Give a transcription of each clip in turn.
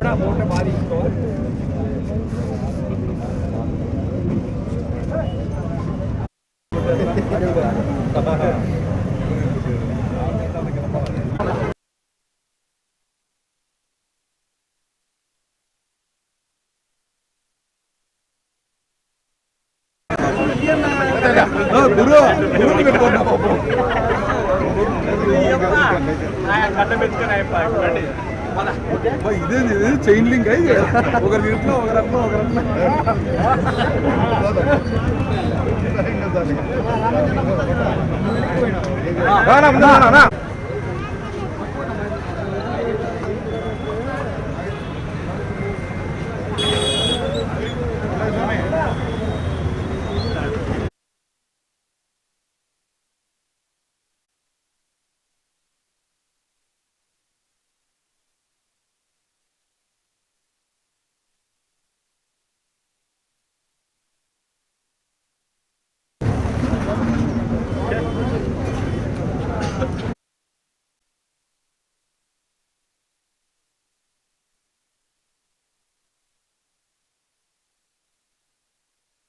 போட்டு பாதிக்கும் గురు గురువు పెట్టుకున్నా బాబు కట్ట పెట్టుకున్నా ఇదేంది ఇది చైన్ లింక్ అయ్యి ఒకరి ఇంట్లో ఒక రత్నం ఒక రత్నం రానా,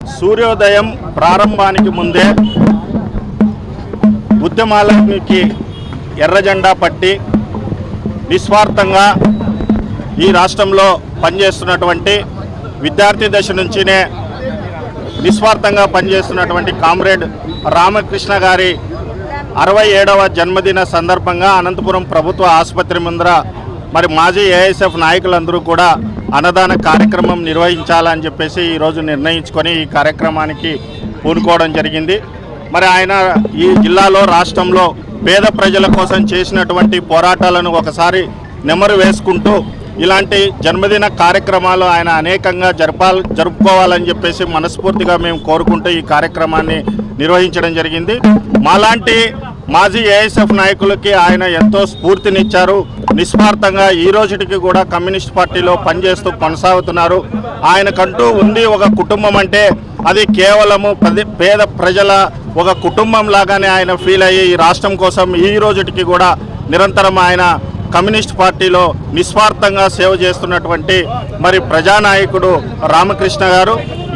సూర్యోదయం ప్రారంభానికి ముందే ఉద్యమాలకి ఎర్రజెండా పట్టి నిస్వార్థంగా ఈ రాష్ట్రంలో పనిచేస్తున్నటువంటి విద్యార్థి దశ నుంచినే నిస్వార్థంగా పనిచేస్తున్నటువంటి కామ్రేడ్ రామకృష్ణ గారి అరవై ఏడవ జన్మదిన సందర్భంగా అనంతపురం ప్రభుత్వ ఆసుపత్రి ముందర మరి మాజీ ఏఎస్ఎఫ్ నాయకులందరూ కూడా అన్నదాన కార్యక్రమం నిర్వహించాలని చెప్పేసి ఈరోజు నిర్ణయించుకొని ఈ కార్యక్రమానికి పూనుకోవడం జరిగింది. మరి ఆయన ఈ జిల్లాలో రాష్ట్రంలో పేద ప్రజల కోసం చేసినటువంటి పోరాటాలను ఒకసారి నెమరు వేసుకుంటూ ఇలాంటి జన్మదిన కార్యక్రమాలు ఆయన అనేకంగా జరపాలి జరుపుకోవాలని చెప్పేసి మనస్ఫూర్తిగా మేము కోరుకుంటూ ఈ కార్యక్రమాన్ని నిర్వహించడం జరిగింది. మాలాంటి మాజీ ఏఎస్ఎఫ్ నాయకులకి ఆయన ఎంతో స్ఫూర్తినిచ్చారు. నిస్వార్థంగా ఈ రోజుటికి కూడా కమ్యూనిస్ట్ పార్టీలో పనిచేస్తూ కొనసాగుతున్నారు. ఆయనకంటూ ఉంది ఒక కుటుంబం అంటే అది కేవలము పేద ప్రజల ఒక కుటుంబం లాగానే ఆయన ఫీల్ అయ్యి ఈ రాష్ట్రం కోసం ఈ రోజుటికి కూడా నిరంతరం ఆయన కమ్యూనిస్ట్ పార్టీలో నిస్వార్థంగా సేవ చేస్తున్నటువంటి మరి ప్రజానాయకుడు రామకృష్ణ గారు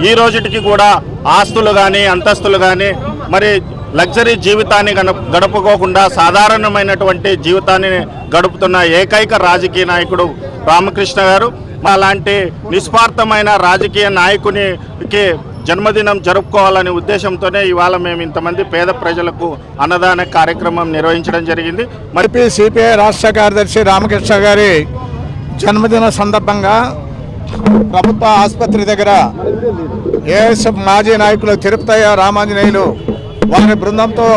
ఈ రోజుటికి కూడా ఆస్తులు కానీ అంతస్తులు కానీ మరి లగ్జరీ జీవితాన్ని గడపకోకుండా గడుపుకోకుండా సాధారణమైనటువంటి జీవితాన్ని గడుపుతున్న ఏకైక రాజకీయ నాయకుడు రామకృష్ణ గారు. అలాంటి నిస్వార్థమైన రాజకీయ నాయకునికి జన్మదినం జరుపుకోవాలనే ఉద్దేశంతోనే ఇవాళ మేము ఇంతమంది పేద ప్రజలకు అన్నదాన కార్యక్రమం నిర్వహించడం జరిగింది. మరిపి సిపిఐ రాష్ట్ర కార్యదర్శి రామకృష్ణ గారి జన్మదిన సందర్భంగా ప్రభుత్వ ఆసుపత్రి దగ్గర ఏఎస్ఎఫ్ మాజీ నాయకులు తిరుపతయ్య రామాంజనేయులు వారి బృందంతో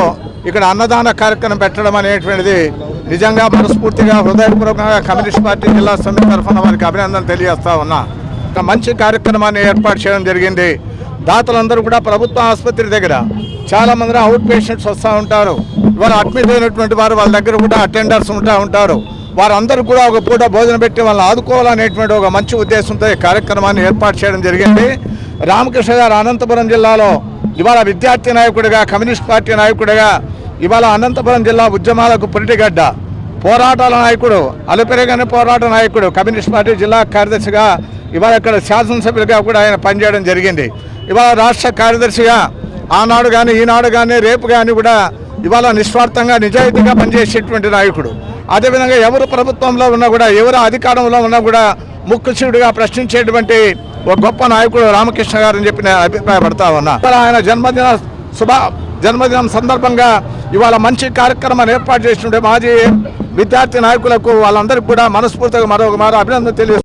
ఇక్కడ అన్నదాన కార్యక్రమం పెట్టడం అనేటువంటిది నిజంగా మనస్ఫూర్తిగా హృదయపూర్వకంగా కమ్యూనిస్ట్ పార్టీ జిల్లా సమితి తరఫున వారికి అభినందనలు తెలియజేస్తా ఉన్నా. ఒక మంచి కార్యక్రమాన్ని ఏర్పాటు చేయడం జరిగింది. దాతలందరూ కూడా ప్రభుత్వ ఆసుపత్రి దగ్గర చాలా మంది అవుట్ పేషెంట్స్ వస్తూ ఉంటారు. ఇవాళ అడ్మిట్ అయినటువంటి వారు వాళ్ళ దగ్గర కూడా అటెండర్స్ ఉంటా ఉంటారు. వారందరూ కూడా ఒక పూట భోజనం పెట్టి వాళ్ళని ఆదుకోవాలనేటువంటి ఒక మంచి ఉద్దేశంతో ఈ కార్యక్రమాన్ని ఏర్పాటు చేయడం జరిగింది. రామకృష్ణ గారు అనంతపురం జిల్లాలో ఇవాళ విద్యార్థి నాయకుడిగా కమ్యూనిస్ట్ పార్టీ నాయకుడిగా ఇవాళ అనంతపురం జిల్లా ఉద్యమాలకు పురిటిగడ్డ పోరాటాల నాయకుడు అలుపెరగని పోరాట నాయకుడు కమ్యూనిస్ట్ పార్టీ జిల్లా కార్యదర్శిగా ఇవాళ ఇక్కడ శాసనసభ్యులుగా కూడా ఆయన పనిచేయడం జరిగింది. ఇవాళ రాష్ట్ర కార్యదర్శిగా ఆనాడు కానీ ఈనాడు కానీ రేపు కానీ కూడా ఇవాళ నిస్వార్థంగా నిజాయితీగా పనిచేసేటువంటి నాయకుడు. అదేవిధంగా ఎవరు ప్రభుత్వంలో ఉన్నా కూడా ఎవరు అధికారంలో ఉన్నా కూడా ముక్కుశివుడిగా ప్రశ్నించేటువంటి ఒక గొప్ప నాయకుడు రామకృష్ణ గారు అని చెప్పి నేను అభిప్రాయపడతా ఉన్నా. ఇవాళ ఆయన జన్మదిన శుభ జన్మదినం సందర్భంగా ఇవాళ మంచి కార్యక్రమాన్ని ఏర్పాటు చేసినటువంటి మాజీ విద్యార్థి నాయకులకు వాళ్ళందరికీ కూడా మనస్ఫూర్తిగా మరొక మారు అభినందన తెలియజేస్తున్నాను.